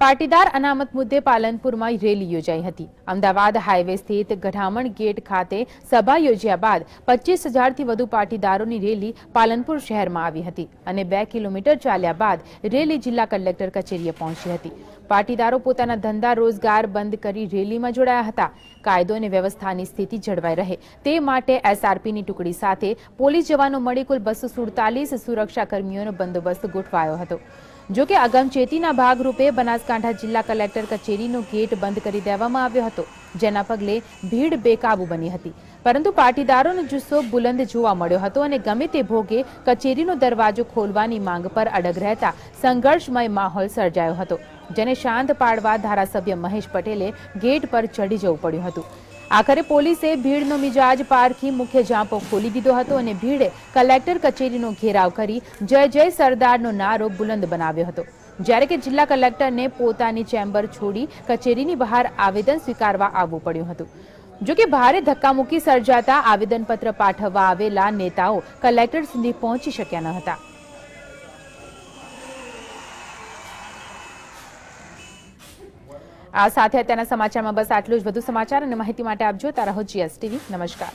પાટીદાર અનામત મુદ્દે પાલનપુરમાં રેલી યોજાઈ હતી. અમદાવાદ હાઈવે સ્થિત ગઢામણ ગેટ ખાતે સભા યોજ્યા બાદ પચીસ હજારથી વધુ પાટીદારોની રેલી પાલનપુર શહેરમાં આવી હતી અને બે કિલોમીટર ચાલ્યા બાદ રેલી જિલ્લા કલેક્ટર કચેરીએ પહોંચી હતી. પાટીદારો પોતાના ધંધા રોજગાર બંધ કરી રેલીમાં જોડાયા હતા. કાયદો અને વ્યવસ્થાની સ્થિતિ જળવાઈ રહે તે માટે એસઆરપીની ટુકડી સાથે પોલીસ જવાનો મળી કુલ બસો સુડતાલીસ સુરક્ષા કર્મીઓનો બંદોબસ્ત ગોઠવાયો હતો. જોકે અગમચેતીના ભાગરૂપે બનાસકાંઠા જિલ્લા કલેક્ટર કચેરીનો ગેટ બંધ કરી દેવામાં આવ્યો હતો, જેના પગલે ભીડ બેકાબુ બની હતી. પરંતુ પાટીદારોનો જુસ્સો બુલંદ જોવા મળ્યો હતો અને ગમે તે ભોગે કચેરીનો દરવાજો ખોલવાની માંગ પર અડગ રહેતા સંઘર્ષમય માહોલ સર્જાયો હતો, જેને શાંત પાડવા ધારાસભ્ય મહેશ પટેલે ગેટ પર ચડી જવું પડ્યું હતું. આખરે પોલીસે ભીડનો મિજાજ પારખી મુખ્ય જાંપો ખોલી દીધો હતો અને ભીડે કલેક્ટર કચેરીનો ઘેરાવ કરી જય જય સરદારનો નારો બુલંદ બનાવ્યો હતો. જ્યારે કે જિલ્લા કલેક્ટરને પોતાની ચેમ્બર છોડી કચેરીની બહાર આવેદન સ્વીકારવા આવવું પડ્યું હતું. જો કે ભારે ધક્કામુક્કી સર્જાતા આવેદનપત્ર પાઠવવા આવેલા નેતાઓ કલેક્ટર સુધી પહોંચી શક્યા ન હતા. આ સાથે અત્યારના સમાચારમાં બસ આટલું જ. વધુ સમાચાર અને માહિતી માટે આપ જોતા રહો જીએસટીવી નમસ્કાર.